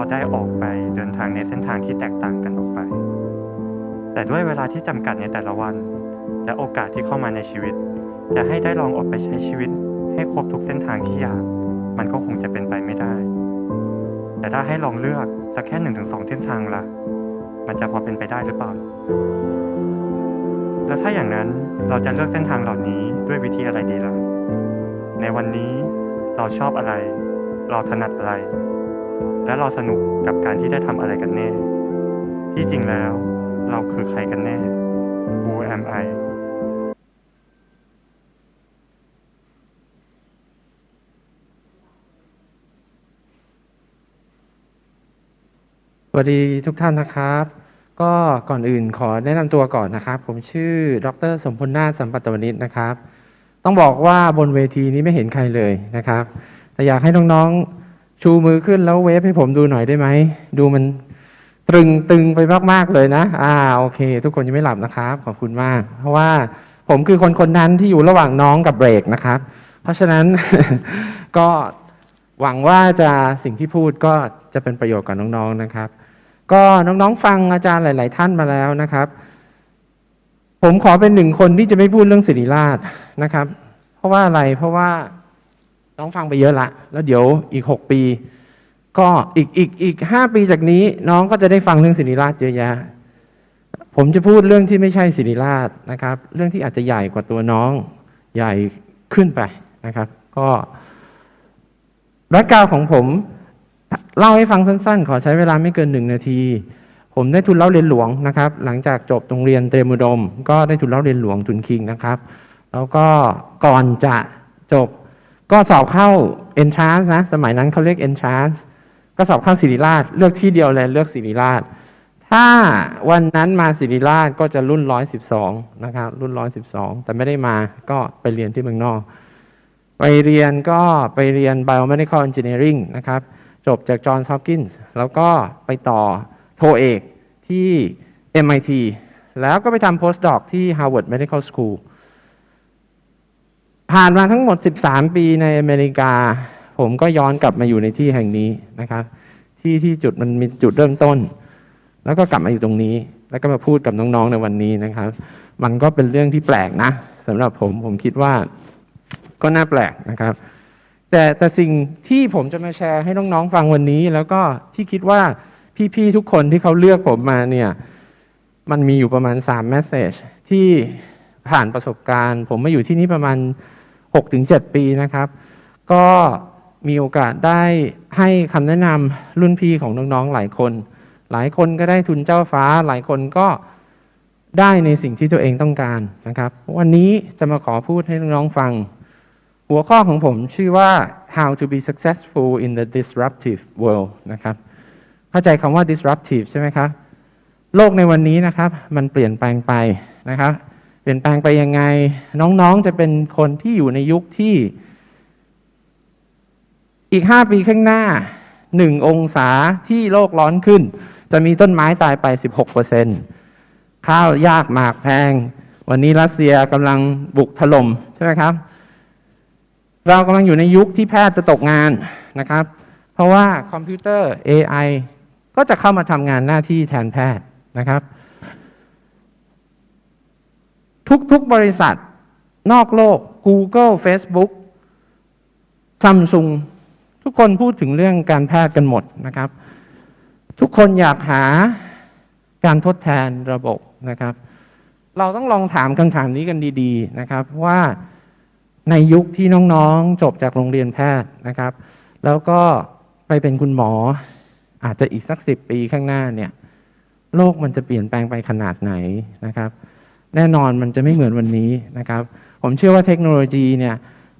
เราได้ออกไปเดินทางในเส้นทางที่แตกต่างกันออกไป แต่ด้วยเวลาที่จำกัดในแต่ละวัน และโอกาสที่เข้ามาในชีวิต จะให้ได้ลองออกไปใช้ชีวิต ให้ครบทุกเส้นทางที่อยาก มันก็คงจะเป็นไปไม่ได้ แต่ถ้าให้ลองเลือกสักแค่หนึ่งถึงสองเส้นทางละมันจะพอเป็นไปได้หรือเปล่า แล้วถ้าอย่างนั้นเราจะเลือกเส้นทางเหล่านี้ด้วยวิธีอะไรดีล่ะ ในวันนี้เราชอบอะไร เราถนัดอะไร และเราสนุกกับการที่ได้ทำอะไรกันแน่ ที่จริงแล้วเราคือใครกันแน่ Who am I สวัสดีทุกท่านนะครับ ก็ก่อนอื่นขอแนะนำตัวก่อนนะครับ ผมชื่อ ดร สมพลนาถสัมปัตตวนิชนะครับ ต้องบอกว่าบนเวทีนี้ไม่เห็นใครเลยนะครับ แต่อยากให้น้องๆ ชูมือขึ้นแล้วเวฟให้ผมดูหน่อยได้ไหม ดูมันตรึงตึงไปมาก ๆ เลยนะ อ่า โอเค ทุกคนยังไม่หลับนะครับ ขอบคุณมาก เพราะว่าผมคือคนคนนั้นที่อยู่ระหว่างน้องกับเบรกนะครับ เพราะฉะนั้นก็หวังว่าจะสิ่งที่พูดก็จะเป็นประโยชน์กับน้อง ๆ นะครับ ก็น้อง ๆ ฟังอาจารย์หลาย ๆ ท่านมาแล้วนะครับ ผมขอเป็นหนึ่งคนที่จะไม่พูดเรื่องศิริราชนะครับ เพราะว่าอะไร เพราะว่า น้องฟังไปเยอะละ แล้วเดี๋ยวอีกหกปี ก็อีกอีกอีกห้าปีจากนี้น้องก็จะได้ฟังเรื่องศิริราชเยอะแยะผมจะพูดเรื่องที่ไม่ใช่ศิริราชนะครับ เรื่องที่อาจจะใหญ่กว่าตัวน้องใหญ่ขึ้นไปนะครับ ก็แบ็กกราวของผมเล่าให้ฟังสั้นๆ ขอใช้เวลาไม่เกินหนึ่งนาที ผมได้ทุนเล่าเรียนหลวงนะครับ หลังจากจบโรงเรียนเตรียมอุดม ก็ได้ทุนเล่าเรียนหลวงทุนคิงนะครับ แล้วก็ก่อนจะจบ ก็สอบเข้า entrance นะ สมัยนั้นเขาเรียก entrance ก็สอบเข้าศิริราช เลือกที่เดียวเลยเลือกศิริราช ถ้าวันนั้นมาศิริราชก็จะรุ่น112นะครับ รุ่น112แต่ไม่ได้มาก็ไปเรียนที่เมืองนอก ไปเรียนก็ไปเรียน biomedical engineering นะครับ จบจาก Johns Hopkins แล้วก็ไปต่อโทเอกที่ MIT แล้วก็ไปทำ postdoc ที่ Harvard Medical School ผ่านมาทั้งหมด 13 ปีในอเมริกา ผมก็ย้อนกลับมาอยู่ในที่แห่งนี้นะครับ ที่ที่จุดมันมีจุดเริ่มต้น แล้วก็กลับมาอยู่ตรงนี้ แล้วก็มาพูดกับน้องๆในวันนี้นะครับ มันก็เป็นเรื่องที่แปลกนะสำหรับผมผมคิดว่าก็น่าแปลกนะครับ แต่แต่สิ่งที่ผมจะมาแชร์ให้น้องๆฟังวันนี้ แล้วก็ที่คิดว่าพี่ๆทุกคนที่เขาเลือกผมมาเนี่ยมันมีอยู่ประมาณ3 message ที่ผ่านประสบการณ์ ผมมาอยู่ที่นี่ประมาณ 6-7 ปีนะครับ ก็มีโอกาสได้ให้คำแนะนำรุ่นพี่ของน้องๆหลายคน หลายคนก็ได้ทุนเจ้าฟ้า หลายคนก็ได้ในสิ่งที่ตัวเองต้องการนะครับ วันนี้จะมาขอพูดให้น้องๆฟัง หัวข้อของผมชื่อว่า how to be successful in the disruptive world นะครับ เข้าใจคำว่า disruptive ใช่ไหมครับ โลกในวันนี้นะครับ มันเปลี่ยนแปลงไปนะครับ เปลี่ยนแปลงไปยังไง น้องๆจะเป็นคนที่อยู่ในยุคที่ อีก5ปีข้างหน้า1องศาที่โลกร้อนขึ้น จะมีต้นไม้ตายไป 16%ข้าวยากหมากแพง วันนี้รัสเซียกำลังบุกถล่มใช่ไหมครับ เรากำลังอยู่ในยุคที่แพทย์จะตกงานนะครับ เพราะว่าคอมพิวเตอร์ AI ก็จะเข้ามาทำงานหน้าที่แทนแพทย์นะครับ ทุกๆบริษัท นอกโลก Google Facebook Samsung ทุกคนพูดถึงเรื่องการแพทย์กันหมดนะครับ ทุกคนอยากหาการทดแทนระบบนะครับ เราต้องลองถามคำถามนี้กันดีๆนะครับว่าในยุคที่น้องๆจบจากโรงเรียนแพทย์นะครับ แล้วก็ไปเป็นคุณหมออาจจะอีกสักสิบปีข้างหน้าเนี่ยโลกมันจะเปลี่ยนแปลงไปขนาดไหนนะครับ แน่นอนมันจะไม่เหมือนวันนี้นะครับ ผมเชื่อว่าเทคโนโลยีเนี่ย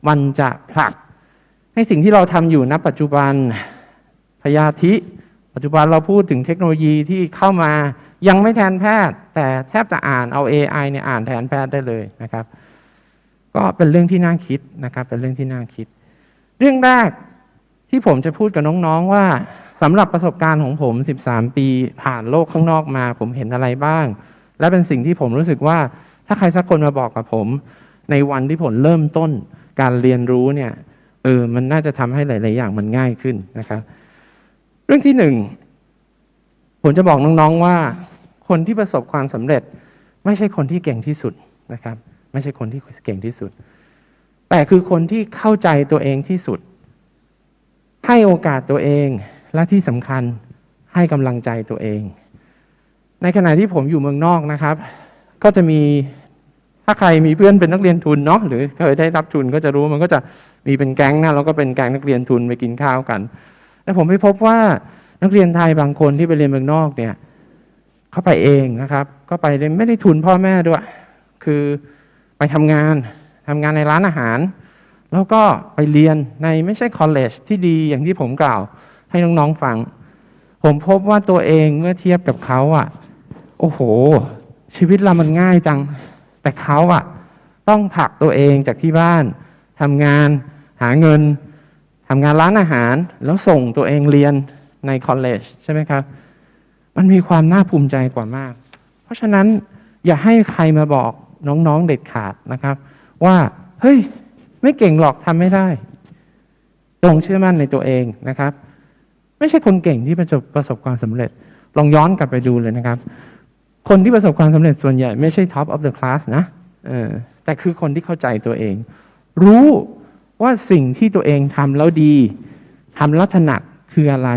มันจะผลักให้สิ่งที่เราทำอยู่ณปัจจุบันพยาธิ ปัจจุบันเราพูดถึงเทคโนโลยีที่เข้ามายังไม่แทนแพทย์ แต่แทบจะอ่านเอา AI เนี่ยอ่านแทนแพทย์ได้เลยนะครับ ก็เป็นเรื่องที่น่าคิดนะครับ เป็นเรื่องที่น่าคิด เรื่องแรกที่ผมจะพูดกับน้องๆว่าสำหรับประสบการณ์ของผม 13 ปีผ่านโลกข้างนอกมา ผมเห็นอะไรบ้าง และเป็นสิ่งที่ผมรู้สึกว่า ถ้าใครสักคนมาบอกกับผม ในวันที่ผมเริ่มต้นการเรียนรู้เนี่ยเออมันน่าจะทำให้หลาย ๆ อย่างมันง่ายขึ้นนะครับ เรื่องที่หนึ่งผมจะบอกน้อง ๆ ว่า คนที่ประสบความสำเร็จ ไม่ใช่คนที่เก่งที่สุดนะครับ ไม่ใช่คนที่เก่งที่สุด แต่คือคนที่เข้าใจตัวเองที่สุด ให้โอกาสตัวเองและที่สำคัญให้กำลังใจตัวเอง ในขณะที่ผมอยู่เมืองนอกนะครับ ก็จะมีถ้าใครมีเพื่อนเป็นนักเรียนทุนเนาะหรือเคยได้รับทุนก็จะรู้มันก็จะมีเป็นแก๊งนะแล้วก็เป็นแก๊งนักเรียนทุนไปกินข้าวกัน แล้วผมไปพบว่านักเรียนไทยบางคนที่ไปเรียนเมืองนอกเนี่ยเขาไปเองนะครับ ก็ไปเลยไม่ได้ทุนพ่อแม่ด้วย คือไปทำงานทำงานในร้านอาหาร แล้วก็ไปเรียนในไม่ใช่คอลเลจที่ดีอย่างที่ผมกล่าวให้น้องๆฟัง ผมพบว่าตัวเองเมื่อเทียบกับเขาอะ โอ้โห ชีวิตเรามันง่ายจัง แต่เขาอะต้องผลักตัวเองจากที่บ้านทำงานหาเงินทำงานร้านอาหารแล้วส่งตัวเองเรียนในคอลเลจใช่ไหมครับ มันมีความน่าภูมิใจกว่ามาก เพราะฉะนั้นอย่าให้ใครมาบอกน้องๆเด็ดขาดนะครับ ว่า เฮ้ย ไม่เก่งหรอกทำไม่ได้จงเชื่อมั่นในตัวเองนะครับ ไม่ใช่คนเก่งที่ประสบประสบความสำเร็จ ลองย้อนกลับไปดูเลยนะครับ คนที่ประสบความสำเร็จส่วนใหญ่ไม่ใช่ top of the class นะเออแต่คือคนที่เข้าใจตัวเอง รู้ว่าสิ่งที่ตัวเองทำแล้วดีทำแล้วถนัดคืออะไร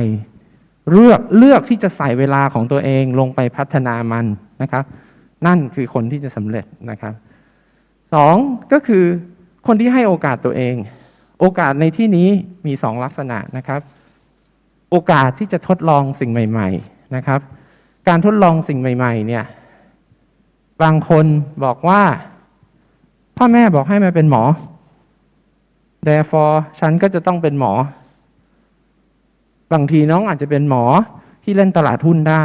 เลือกเลือกที่จะใส่เวลาของตัวเองลงไปพัฒนามันนะครับ นั่นคือคนที่จะสำเร็จนะครับสองก็คือคนที่ให้โอกาสตัวเอง โอกาสในที่นี้มีสองลักษณะนะครับ โอกาสที่จะทดลองสิ่งใหม่ ๆ นะครับ การทดลองสิ่งใหม่ ๆ เนี่ย บางคนบอกว่า พ่อแม่บอกให้มาเป็นหมอ therefore ฉันก็จะต้องเป็นหมอ บางทีน้องอาจจะเป็นหมอที่เล่นตลาดหุ้นได้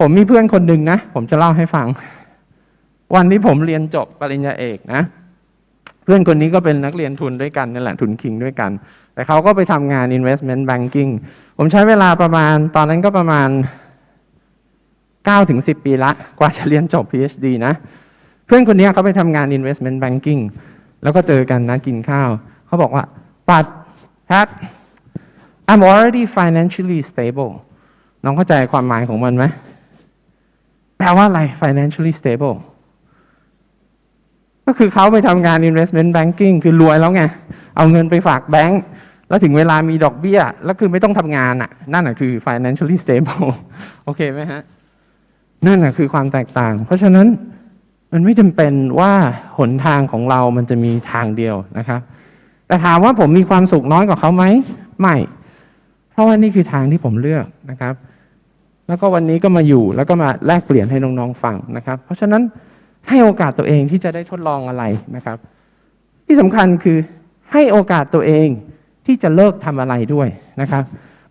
ผมมีเพื่อนคนหนึ่งนะ ผมจะเล่าให้ฟัง วันที่ผมเรียนจบปริญญาเอกนะ เพื่อนคนนี้ก็เป็นนักเรียนทุนด้วยกันนั่นแหละทุนคิงด้วยกัน แต่เขาก็ไปทำงาน investment banking ผมใช้เวลาประมาณ ตอนนั้นก็ประมาณ 9ถึง10 ปีละ กว่าจะเรียนจบ PhD นะ เพื่อนคนนี้เขาไปทำงาน investment banking แล้วก็เจอกันนะกินข้าว เขาบอกว่า ปัดแพท I'm already financially stable น้องเข้าใจความหมายของมันไหม แปลว่าอะไร financially stable ก็คือเขาไปทำงาน investment banking คือรวยแล้วไง เอาเงินไปฝากแบงก์แล้วถึงเวลามีดอกเบี้ย แล้วคือไม่ต้องทำงานอะ นั่นอะคือ financially stable โอเคไหมฮะ นั่นแหะคือความแตกต่าง เพราะฉะนั้นมันไม่จำเป็นว่าหนทางของเรามันจะมีทางเดียวนะครับ แต่ถามว่าผมมีความสุขน้อยกว่าเขาไหมไม่ เพราะว่านี่คือทางที่ผมเลือกนะครับ แล้วก็วันนี้ก็มาอยู่แล้วก็มาแลกเปลี่ยนให้น้องๆฟังนะครับ เพราะฉะนั้นให้โอกาสตัวเองที่จะได้ทดลองอะไรนะครับ ที่สำคัญคือให้โอกาสตัวเองที่จะเลิกทำอะไรด้วยนะครับ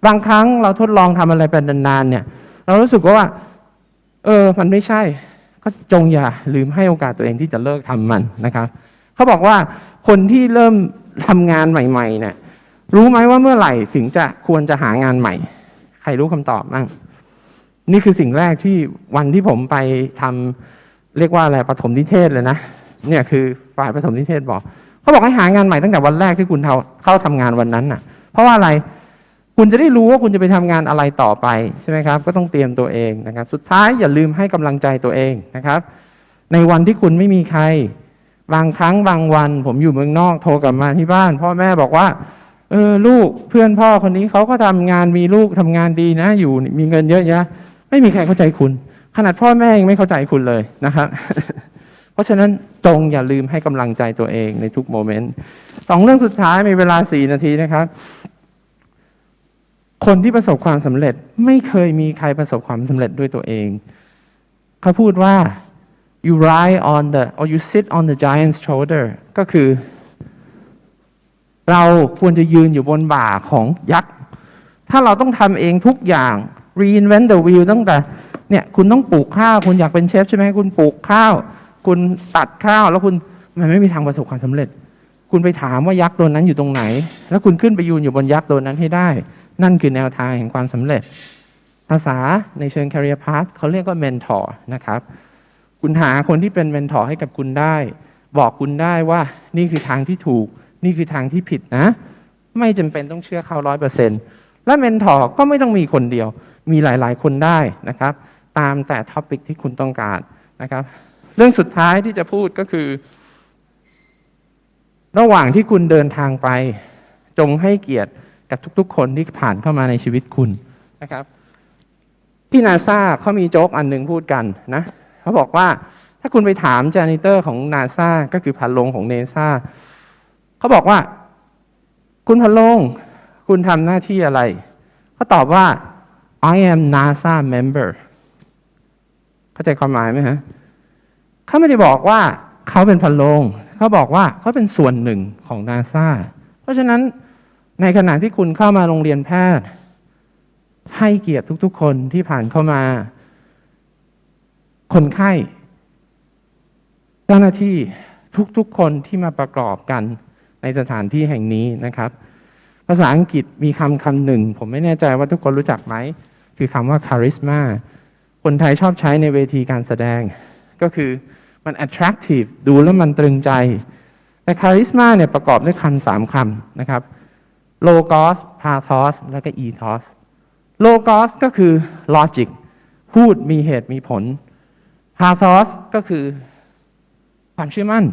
บางครั้งเราทดลองทำอะไรเป็นนานๆเนี่ย เรารู้สึกว่า เออ มันไม่ใช่ ก็จงอย่าลืมให้โอกาสตัวเองที่จะเลิกทำมันนะครับเขาบอกว่าคนที่เริ่มทำงานใหม่ๆเนี่ยรู้ไหมว่าเมื่อไหร่ถึงจะควรจะหางานใหม่ ใครรู้คำตอบบ้างนี่คือสิ่งแรกที่วันที่ผมไปทำเรียกว่าอะไรปฐมนิเทศเลยนะเนี่ยคือฝ่ายปฐมนิเทศบอกเขาบอกให้หางานใหม่ตั้งแต่วันแรกที่คุณเข้าเข้าทำงานวันนั้นน่ะ เพราะว่าอะไร คุณจะได้รู้ว่าคุณจะไปทำงานอะไรต่อไปใช่ไหมครับ ก็ต้องเตรียมตัวเองนะครับ สุดท้ายอย่าลืมให้กำลังใจตัวเองนะครับ ในวันที่คุณไม่มีใคร บางครั้งบางวัน ผมอยู่เมืองนอกโทรกลับมาที่บ้าน พ่อแม่บอกว่า เออลูกเพื่อนพ่อคนนี้เขาก็ทำงานมีลูกทำงานดีนะ อยู่มีเงินเยอะแยะ ไม่มีใครเข้าใจคุณ ขนาดพ่อแม่ยังไม่เข้าใจคุณเลยนะครับเพราะฉะนั้นจงอย่าลืมให้กำลังใจตัวเองในทุกโมเมนต์สองเรื่องสุดท้ายมีเวลาสี่นาทีนะครับ คนที่ประสบความสำเร็จไม่เคยมีใครประสบความสำเร็จด้วยตัวเอง เขาพูดว่า you ride on the or you sit on the giant's shoulder ก็คือ เราควรจะยืนอยู่บนบ่าของยักษ์ ถ้าเราต้องทำเองทุกอย่าง reinvent the wheel ตั้งแต่เนี่ยคุณต้องปลูกข้าว คุณอยากเป็นเชฟใช่ไหมคุณปลูกข้าว คุณตัดข้าวแล้วคุณมันไม่มีทางประสบความสำเร็จ คุณไปถามว่ายักษ์ตัวนั้นอยู่ตรงไหน แล้วคุณขึ้นไปยืนอยู่บนยักษ์ตัวนั้นให้ได้ นั่นคือแนวทางแห่งความสำเร็จ ภาษาในเชิง career path เขาเรียกว่า mentor นะครับ คุณหาคนที่เป็น mentor ให้กับคุณได้ บอกคุณได้ว่านี่คือทางที่ถูก นี่คือทางที่ผิดนะ ไม่จำเป็นต้องเชื่อเขาร้อยเปอร์เซ็นต์และเมนทอร์ก็ไม่ต้องมีคนเดียว มีหลาย ๆ คนได้นะครับ ตามแต่ท็อปิกที่คุณต้องการนะครับ เรื่องสุดท้ายที่จะพูดก็คือ ระหว่างที่คุณเดินทางไป จงให้เกียรติ กับทุกๆ คนที่ผ่านเข้ามาในชีวิตคุณนะครับ ที่นาซาเขามีโจ๊กอันหนึ่งพูดกันนะเขาบอกว่าถ้าคุณไปถามจานิเตอร์ของนาซาก็คือพันโลงของเนซาเขาบอกว่า คุณพันโลงคุณทำหน้าที่อะไรเขาตอบว่า I am NASA member เข้าใจความหมายไหมฮะเขาไม่ได้บอกว่าเขาเป็นพันโลงเขาบอกว่าเขาเป็นส่วนหนึ่งของนาซาเพราะฉะนั้น ในขณะที่คุณเข้ามาโรงเรียนแพทย์ ให้เกียรติทุกๆ คนที่ผ่านเข้ามา คนไข้ เจ้าหน้าที่ทุกๆ คนที่มาประกอบกันในสถานที่แห่งนี้นะครับ ภาษาอังกฤษมีคำคำหนึ่ง ผมไม่แน่ใจว่าทุกคนรู้จักไหม คือคำว่า charisma คนไทยชอบใช้ในเวทีการแสดง ก็คือมัน attractive ดูแล้วมันตรึงใจ แต่ charisma เนี่ยประกอบด้วยคำสามคำนะครับ logos pathos แล้วก็ ethos logos ก็คือ logic พูดมีเหตุมีผล pathos ก็คือความเชื่อมั่น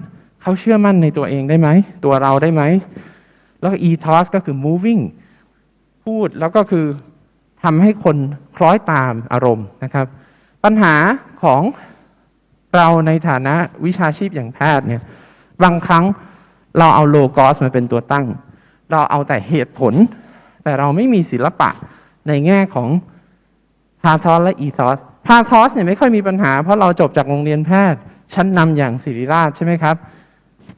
เขาเชื่อมั่นในตัวเองได้ไหม ตัวเราได้ไหม แล้วก็ ethos ก็คือ moving พูดแล้วก็คือทำให้คนคล้อยตามอารมณ์นะครับ ปัญหาของเราในฐานะวิชาชีพอย่างแพทย์เนี่ยบางครั้งเราเอาโลกอสมาเป็นตัวตั้ง เราเอาแต่เหตุผล แต่เราไม่มีศิลปะในแง่ของพาทอสและอีทอสพาทอสเนี่ยไม่ค่อยมีปัญหา เพราะเราจบจากโรงเรียนแพทย์ ชั้นนำอย่างศิริราชใช่ไหมครับ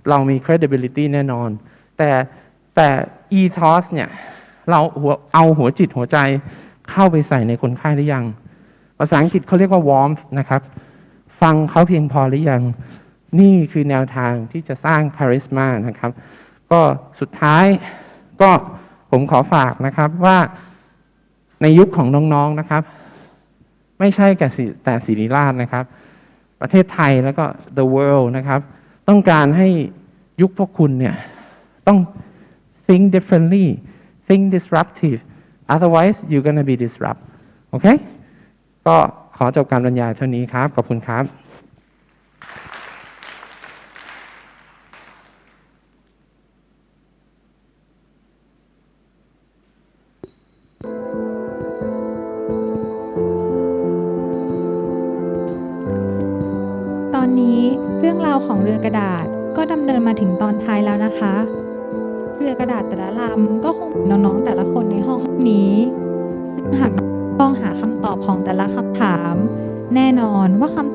เรามี credibility แน่นอน แต่แต่ ethos เนี่ยเราหัวเอาหัวจิตหัวใจเข้าไปใส่ในคนไข้หรือยัง ภาษาอังกฤษเขาเรียกว่า warmth นะครับ ฟังเขาเพียงพอหรือยัง นี่คือแนวทางที่จะสร้าง charisma นะครับ ก็สุดท้ายก็ผมขอฝากนะครับว่าในยุคของน้องๆนะครับ ไม่ใช่แต่แต่ศิริราชนะครับ ประเทศไทยแล้วก็ the world นะครับ ต้องการให้ยุคพวกคุณเนี่ยต้อง think differently think disruptive otherwise you're gonna be disrupt โอเค ก็ขอจบการบรรยายเท่านี้ครับ ขอบคุณครับ รื่องราวของเรือกระดาษก็ดำเนินมาถึงตอนท้ายแล้วนะคะ เรือกระดาษแต่ละลำก็คงมือนน้องๆแต่ละคนในห้องนี้ซึ่งหากต้องหาคำตอบของแต่ละคำถาม แน่นอนว่าคำตอบ